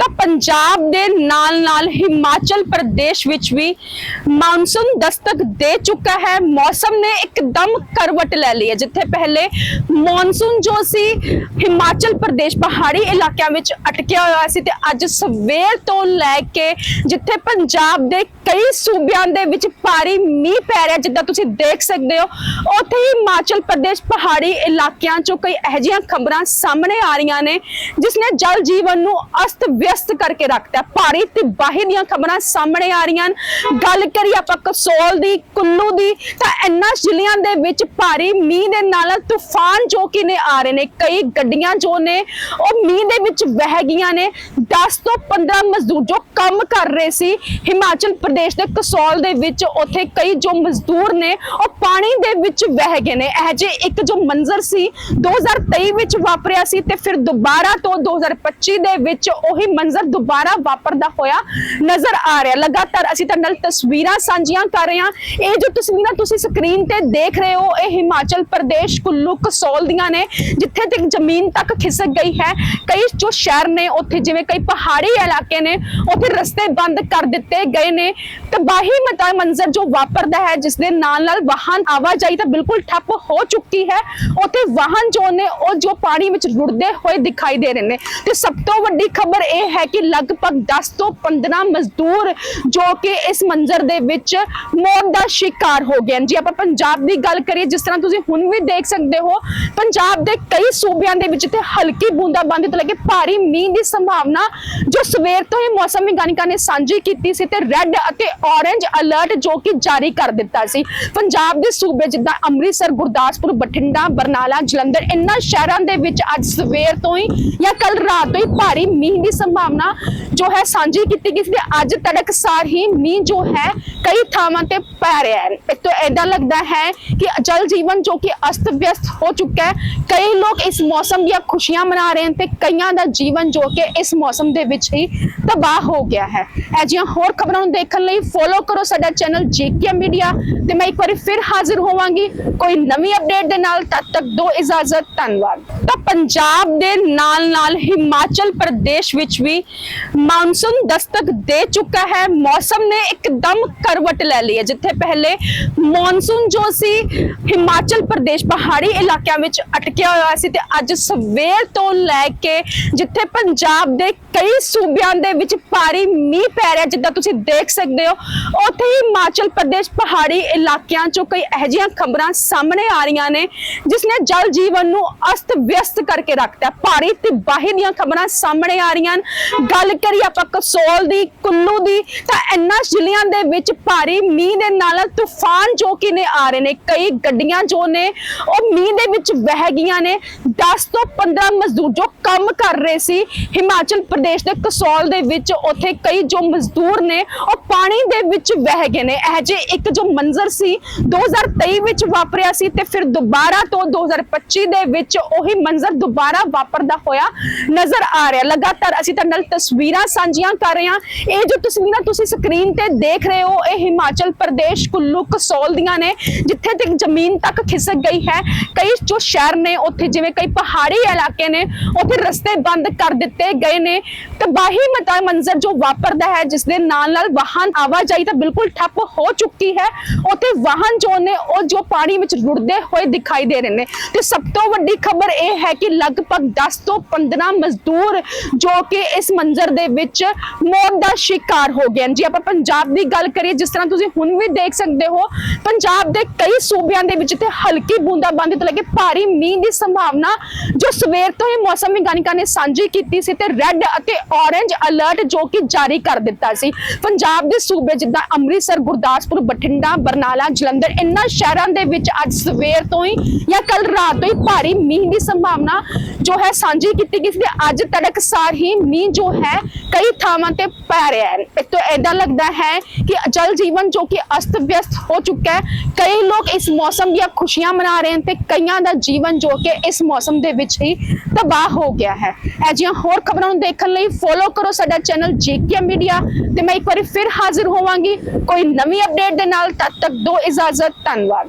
the Punjab ਦੇ ਨਾਲ-ਨਾਲ ਹਿਮਾਚਲ ਪ੍ਰਦੇਸ਼ ਵਿੱਚ ਵੀ ਮਾਨਸੂਨ ਦਸਤਕ ਦੇ ਚੁੱਕਾ ਹੈ। ਮੌਸਮ ਨੇ ਇੱਕਦਮ ਕਰਵਟ ਲੈ ਲਈ ਹੈ, ਜਿੱਥੇ ਪਹਿਲੇ ਮਾਨਸੂਨ ਜੋ ਸੀ, ਹਿਮਾਚਲ ਪ੍ਰਦੇਸ਼ ਪਹਾੜੀ ਇਲਾਕਿਆਂ ਵਿੱਚ ਅਟਕਿਆ ਹੋਇਆ ਸੀ ਤੇ ਅੱਜ ਸਵੇਰ ਤੋਂ ਲੈ ਕੇ ਜਿੱਥੇ ਪੰਜਾਬ ਦੇ ਕਈ ਸੂਬਿਆਂ ਦੇ ਵਿੱਚ ਭਾਰੀ ਮੀਂਹ ਪੈ ਰਿਹਾ, ਜਿੱਦਾਂ ਤੁਸੀਂ ਦੇਖ ਸਕਦੇ ਹੋ, ਉੱਥੇ ਹੀ ਹਿਮਾਚਲ ਪ੍ਰਦੇਸ਼ ਪਹਾੜੀ ਇਲਾਕਿਆਂ ਚੋਂ ਕਈ ਇਹੋ ਜਿਹੀਆਂ ਖਬਰਾਂ ਸਾਹਮਣੇ ਆ ਰਹੀਆਂ ਨੇ, ਜਿਸ ਨੇ ਜਲ ਜੀਵਨ ਨੂੰ ਅਸਤ ਵਿਅਸਤ ਕਰਕੇ ਰੱਖਤਾ ਭਾਰੀ ਤੇ ਤਬਾਹੀ ਦੀਆਂ ਖਬਰਾਂ ਸਾਹਮਣੇ ਆ ਰਹੀਆਂ ਗੱਲ ਕਰੀ ਆਪਾਂ ਕਸੋਲ ਦੀ, ਕੁੱਲੂ ਦੀ, ਤਾਂ ਇੰਨਾ ਜ਼ਿਲ੍ਹਿਆਂ ਦੇ ਵਿੱਚ ਭਾਰੀ ਮੀਂਹ ਦੇ ਨਾਲ ਤੂਫਾਨ ਜੋ ਕਿ ਨੇ ਆ ਰਹੇ ਨੇ, ਕਈ ਗੱਡੀਆਂ ਜੋ ਨੇ, ਉਹ ਮੀਂਹ ਦੇ ਵਿੱਚ ਵਹਿ ਗਈਆਂ ਨੇ। 10 ਤੋਂ 15 ਮਜ਼ਦੂਰ ਜੋ ਕੰਮ ਕਰ ਰਹੇ ਸੀ, ਹਿਮਾਚਲ ਪ੍ਰਦੇਸ਼ ਦੇ ਕਸੌਲ ਦੇ ਵਿੱਚ ਉੱਥੇ ਕਈ ਜੋ ਮਜ਼ਦੂਰ ਨੇ, ਉਹ ਪਾਣੀ ਦੇ ਵਿੱਚ ਵਹਿ ਗਏ ਨੇ। ਇਹ ਜੇ ਇੱਕ ਜੋ ਮੰਜ਼ਰ ਸੀ 2023 ਵਿੱਚ ਵਾਪਰਿਆ ਸੀ ਤੇ ਫਿਰ ਦੁਬਾਰਾ ਤੋਂ 2025 ਦੇ ਵਿੱਚ ਉਹੀ ਮੰਜ਼ਰ ਦੁਬਾਰਾ ਵਾਪਰਦਾ ਹੋਇਆ ਨਜ਼ਰ ਆ ਰਿਹਾ। ਲਗਾਤਾਰ ਅਸੀਂ ਤੁਹਾਡੇ ਨਾਲ ਤਸਵੀਰਾਂ ਸਾਂਝੀਆਂ ਕਰ ਰਹੇ ਹਾਂ। ਇਹ ਜੋ ਤਸਵੀਰਾਂ ਤੁਸੀਂ ਸਕਰੀਨ ਤੇ ਦੇਖ ਰਹੇ ਹੋ, ਇਹ ਹਿਮਾਚਲ ਪ੍ਰਦੇਸ਼ ਕੁੱਲੂ ਕਸੌਲ ਦੀਆਂ ਨੇ, ਜਿੱਥੇ ਤੱਕ ਜ਼ਮੀਨ ਤੱਕ ਖਿਸਕ ਗਈ ਹੈ। ਕਈ ਜੋ ਸ਼ਹਿਰ ਨੇ ਉੱਥੇ, ਜਿਵੇਂ ਕਈ ਪਹਾੜੀ ਇਲਾਕੇ ਨੇ, ਉੱਥੇ ਰਸਤੇ ਬੰਦ ਕਰ ਦਿੱਤੇ ਗਏ ਨੇ। ਤਬਾਹੀ ਮਤਾ ਮੰਜ਼ਰ ਜੋ ਵਾਪਰਦਾ ਹੈ, ਜਿਸ ਦੇ ਨਾਲ ਨਾਲ ਵਾਹਨ ਆਵਾਜਾਈ ਤਾਂ ਬਿਲਕੁਲ ਠੱਪ ਹੋ ਚੁੱਕੀ ਹੈ। ਉੱਥੇ ਵਾਹਨ ਜੋ ਨੇ, ਉਹ ਜੋ ਪਾਣੀ ਵਿੱਚ ਰੁੜਦੇ ਹੋਏ ਦਿਖਾਈ ਦੇ ਰਹੇ ਨੇ। ਤੇ ਸਭ ਤੋਂ ਵੱਡੀ ਖਬਰ ਇਹ ਹੈ ਕਿ ਲਗਭਗ 10 ਤੋਂ 15 ਮਜ਼ਦੂਰ ਜੋ ਕਿ ਇਸ ਮੰਜ਼ਰ ਦੇ ਵਿੱਚ ਮੌਤ ਦਾ ਸ਼ਿਕਾਰ ਹੋ ਗਏ ਜੀ ਆਪਾਂ ਪੰਜਾਬ ਦੀ ਗੱਲ ਕਰੀਏ, ਜਿਸ ਤਰ੍ਹਾਂ ਤੁਸੀਂ ਹੁਣ ਵੀ ਦੇਖ ਸਕਦੇ ਹੋ, ਪੰਜਾਬ ਦੇ ਕਈ ਸੂਬਿਆਂ ਦੇ ਵਿੱਚ ਤੇ ਹਲਕੀ ਬੂੰਦਾਬਾਂਦੀ ਤੋਂ ਲੈ ਕੇ ਭਾਰੀ ਮੀਂਹ ਦੀ ਸੰਭਾਵਨਾ ਜੋ ਸਵੇਰ ਤੋਂ ਹੀ ਮੌਸਮ ਵਿਗਿਆਨਿਕਾਂ ਨੇ ਸਾਂਝੀ ਕੀਤੀ ਸੀ ਤੇ ਰੈੱਡ ਅਤੇ ਔਰੇਂਜ ਅਲਰਟ ਜੋ ਕਿ ਜਾਰੀ ਕਰ ਦਿੱਤਾ ਸੀ। ਪੰਜਾਬ ਦੇ ਸੂਬੇ ਜਿੱਦਾਂ ਅੰਮ੍ਰਿਤਸਰ, ਗੁਰਦਾਸਪੁਰ, ਬਠਿੰਡਾ, ਬਰਨਾਲਾ, ਜਲੰਧਰ, ਇਨ੍ਹਾਂ ਸ਼ਹਿਰਾਂ ਦੇ ਵਿੱਚ ਅੱਜ ਸਵੇਰ ਤੋਂ ਹੀ ਜਾਂ ਕੱਲ ਰਾਤ ਤੋਂ ਹੀ ਭਾਰੀ ਮੀਂਹ ਦੀ ਸੰਭਾਵਨਾ ਜੋ ਹੈ ਸਾਂਝੀ ਕੀਤੀ ਗਈ ਸੀ ਤੇ ਅੱਜ ਤੜਕਸਾਰ ਹੀ ਮੀਂਹ ਜੋ ਹੈ ਕਈ ਥਾਵਾਂ ਤੇ ਪੈ ਰਿਹਾ ਹੈ। ਇੱਕ ਤਾਂ ਏਦਾਂ ਲੱਗਦਾ ਹੈ ਕਿ ਜਲ ਜੀਵਨ ਜੋ ਕਿ ਅਸਤ ਵਿਅਸਤ ਹੋ ਚੁੱਕਾ ਹੈ, ਕਈ ਲੋਕ ਇਸ ਮੌਸਮ ਦੀਆਂ ਖੁਸ਼ੀਆਂ ਮਨਾ ਰਹੇ ਹਨ ਤੇ ਕਈਆਂ ਦਾ ਜੀਵਨ ਜੋ ਕਿ ਇਸ ਮੌਸਮ ਦੇ ਵਿੱਚ ਹੀ ਤਬਾਹ ਹੋ ਗਿਆ ਹੈ। ਇਹ ਹੋਰ ਖਬਰਾਂ ਨੂੰ ਦੇਖਣ ਲਈ ਫੋਲੋ ਕਰੋ ਸਾਡਾ ਚੈਨਲ ਜੇਕੇ ਮੀਡੀਆ ਤੇ ਮੈਂ ਇੱਕ ਵਾਰੀ ਫਿਰ ਹਾਜ਼ਰ ਹੋਵਾਂਗੀ। ਕੋਈ ਨਵੀਂ ਅਪਡੇਟ ਦੇ ਨਾਲ ਤਦ ਤੱਕ ਦੋ ਇਜਾਜ਼ਤ, ਧੰਨਵਾਦ। ਤਾਂ ਪੰਜਾਬ ਦੇ ਨਾਲ ਨਾਲ ਹਿਮਾਚਲ ਪ੍ਰਦੇਸ਼ ਵਿੱਚ ਵੀ ਮਾਨਸੂਨ ਦਸਤਕ ਦੇ ਚੁੱਕਾ ਹੈ ਮੌਸਮ ਨੇ ਇੱਕਦਮ ਕਰਵਟ ਲੈ ਲਈ ਹੈ, ਜਿੱਥੇ ਪਹਿਲੇ ਮੌਨਸੂਨ ਜੋ ਸੀ, ਹਿਮਾਚਲ ਪ੍ਰਦੇਸ਼ ਪਹਾੜੀ ਇਲਾਕਿਆਂ ਵਿੱਚ ਅਟਕਿਆ ਹੋਇਆ ਸੀ ਤੇ ਅੱਜ ਸਵੇਰ ਤੋਂ ਲੈ ਕੇ ਜਿੱਥੇ ਪੰਜਾਬ ਦੇ ਕਈ ਸੂਬਿਆਂ ਦੇ ਵਿੱਚ ਭਾਰੀ ਮੀਂਹ ਪੈ ਰਿਹਾ ਜਿੱਦਾਂ ਤੁਸੀਂ ਦੇਖ ਸਕਦੇ ਹੋ, ਉੱਥੇ ਹੀ ਹਿਮਾਚਲ ਪ੍ਰਦੇਸ਼ ਪਹਾੜੀ ਇਲਾਕਿਆਂ ਚੋਂ ਕਈ ਇਹੋ ਜਿਹੀਆਂ ਖਬਰਾਂ ਸਾਹਮਣੇ ਆ ਰਹੀਆਂ ਨੇ ਜਿਸ ਨੇ ਜਲ ਜੀਵਨ ਨੂੰ ਅਸਤ ਵਿਅਸਤ ਕਰਕੇ ਰੱਖਤਾ ਹੈ। ਭਾਰੀ ਤਬਾਹੀ ਦੀਆਂ ਖਬਰਾਂ ਸਾਹਮਣੇ ਆ ਰਹੀਆਂ ਹਨ ਗੱਲ ਕਰੀ ਆਪਾਂ ਕਸੋਲ ਦੀ ਕੁੱਲੂ ਦੀ, ਤਾਂ ਇੰਨਾ ਜ਼ਿਲ੍ਹਿਆਂ ਦੇ ਵਿੱਚ ਭਾਰੀ ਮੀਂਹ ਦੇ ਨਾਲ ਤੂਫਾਨ ਜੋ ਕਿ ਨੇ ਆ ਰਹੇ ਨੇ, ਕਈ ਗੱਡੀਆਂ ਜੋ ਨੇ, ਉਹ ਮੀਂਹ ਦੇ ਵਿੱਚ ਵਹਿ ਗਈਆਂ ਨੇ। 10 ਤੋਂ 15 ਮਜ਼ਦੂਰ ਜੋ ਕੰਮ ਕਰ ਰਹੇ ਸੀ, ਹਿਮਾਚਲ ਪ੍ਰਦੇਸ਼ ਦੇ ਕਸੌਲ ਦੇ ਵਿੱਚ ਉੱਥੇ ਕਈ ਜੋ ਮਜ਼ਦੂਰ ਨੇ, ਉਹ ਪਾਣੀ ਦੇ ਵਿੱਚ ਵਹਿ ਗਏ ਨੇ। ਇਹ ਜੇ ਇੱਕ ਜੋ ਮੰਜ਼ਰ ਸੀ 2023 ਵਿੱਚ ਵਾਪਰਿਆ ਸੀ ਤੇ ਫਿਰ ਦੁਬਾਰਾ ਤੋਂ 2025 ਦੇ ਵਿੱਚ ਉਹੀ ਮੰਜ਼ਰ ਦੁਬਾਰਾ ਵਾਪਰਦਾ ਹੋਇਆ ਨਜ਼ਰ ਆ ਰਿਹਾ। ਲਗਾਤਾਰ ਅਸੀਂ ਤੁਹਾਡੇ ਨਾਲ ਤਸਵੀਰਾਂ ਸਾਂਝੀਆਂ ਕਰ ਰਹੇ ਹਾਂ। ਇਹ ਜੋ ਤਸਵੀਰਾਂ ਤੁਸੀਂ ਸਕਰੀਨ ਤੇ ਦੇਖ ਰਹੇ ਹੋ, ਇਹ ਹਿਮਾਚਲ ਪ੍ਰਦੇਸ਼ ਕੁੱਲੂ ਕਸੌਲ ਦੀਆਂ ਨੇ, ਜਿੱਥੇ ਤੱਕ ਜ਼ਮੀਨ ਤੱਕ ਖਿਸਕ ਗਈ ਹੈ। ਕਈ ਜੋ ਸ਼ਹਿਰ ਨੇ ਉੱਥੇ, ਜਿਵੇਂ ਕਈ ਪਹਾੜੀ ਇਲਾਕੇ ਨੇ ਉੱਥੇ ਰਸਤੇ ਬੰਦ ਕਰ ਦਿੱਤੇ ਗਏ ਨੇ। ਤਬਾਹੀ ਮਤਾ ਮੰਜ਼ਰ ਜੋ ਵਾਪਰਦਾ ਹੈ, ਜਿਸ ਦੇ ਨਾਲ ਨਾਲ ਵਾਹਨ ਆਵਾਜਾਈ ਤਾਂ ਬਿਲਕੁਲ ਠੱਪ ਹੋ ਚੁੱਕੀ ਹੈ। ਉੱਥੇ ਵਾਹਨ ਜੋ ਨੇ, ਉਹ ਜੋ ਪਾਣੀ ਵਿੱਚ ਰੁੜਦੇ ਹੋਏ ਦਿਖਾਈ ਦੇ ਰਹੇ ਨੇ। ਤੇ ਸਭ ਤੋਂ ਵੱਡੀ ਖਬਰ ਇਹ ਹੈ ਕਿ ਲਗਭਗ 10 ਤੋਂ 15 ਮਜ਼ਦੂਰ ਜੋ ਕਿ ਇਸ ਮੰਜ਼ਰ ਦੇ ਵਿੱਚ ਮੌਤ ਦਾ ਸ਼ਿਕਾਰ ਹੋ ਗਏ ਹਨ ਜੀ ਆਪਾਂ ਪੰਜਾਬ ਦੀ ਗੱਲ ਕਰੀਏ, ਜਿਸ ਤਰ੍ਹਾਂ ਤੁਸੀਂ ਹੁਣ ਵੀ ਦੇਖ ਸਕਦੇ ਹੋ, ਪੰਜਾਬ ਦੇ ਕਈ ਸੂਬਿਆਂ ਦੇ ਵਿੱਚ ਤੇ ਹਲਕੀ ਬੂੰਦਾਬਾਂਦੀ ਤੋਂ ਲੈ ਕੇ ਭਾਰੀ ਮੀਂਹ ਦੀ ਸੰਭਾਵਨਾ, ਜੋ ਸਵੇਰ ਤੋਂ ਹੀ ਮੌਸਮ ਵਿਗਿਆਨਿਕਾਂ ਨੇ ਸਾਂਝੀ ਕੀਤੀ ਸੀ ਤੇ ਰੈੱਡ ਅਤੇ ਔਰੇਂਜ ਅਲਰਟ ਜੋ ਕਿ ਜਾਰੀ ਕਰ ਦਿੱਤਾ ਸੀ। ਪੰਜਾਬ ਦੇ ਸੂਬੇ ਜਿੱਦਾਂ ਅੰਮ੍ਰਿਤਸਰ, ਗੁਰਦਾਸਪੁਰ, ਬਠਿੰਡਾ, ਬਰਨਾਲਾ, ਜਲੰਧਰ ਇਹਨਾਂ ਸ਼ਹਿਰਾਂ ਦੇ ਵਿੱਚ ਅੱਜ ਸਵੇਰ ਤੋਂ ਹੀ ਜਾਂ ਕੱਲ ਰਾਤ ਤੋਂ ਹੀ ਭਾਰੀ ਮੀਂਹ ਦੀ ਸੰਭਾਵਨਾ ਜੋ ਹੈ ਸਾਂਝੀ ਕੀਤੀ ਗਈ ਸੀ ਤੇ ਅੱਜ ਤੜਕਸਾਰ ਹੀ ਮੀਂਹ ਜੋ ਹੈ, ਕਈ ਥਾਵਾਂ ਤੇ ਪੈ ਰਿਹਾ ਹੈ। ਇਸ ਤੋਂ ਏਦਾਂ ਲੱਗਦਾ ਹੈ ਕਿ ਜਲ ਜੀਵਨ ਜੋ ਕਿ ਅਸਤ ਵਿਅਸਤ ਹੋ ਚੁੱਕਾ ਹੈ, ਕਈ ਲੋਕ ਇਸ ਮੌਸਮ ਦੀਆਂ ਖੁਸ਼ੀਆਂ ਮਨਾ ਰਹੇ ਹਨ ਤੇ ਕਈਆਂ ਦਾ ਜੀਵਨ ਜੋ ਕਿ ਇਸ ਮੌਸਮ ਦੇ ਵਿੱਚ ਹੀ ਤਬਾਹ ਹੋ ਗਿਆ ਹੈ। ਇਹ ਜਿਹੀਆਂ ਹੋਰ ਖਬਰਾਂ ਨੂੰ ਦੇਖਣ ਲਈ ਫੋਲੋ ਕਰੋ ਸਾਡਾ ਚੈਨਲ ਜੇਕੇ ਮੀਡੀਆ ਤੇ ਮੈਂ ਇੱਕ ਵਾਰੀ ਫਿਰ ਹਾਜ਼ਰ ਹੋਵਾਂਗੀ। ਕੋਈ ਨਵੀਂ ਅਪਡੇਟ ਦੇ ਨਾਲ, ਤਦ ਤੱਕ ਦੋ ਇਜਾਜ਼ਤ, ਧੰਨਵਾਦ।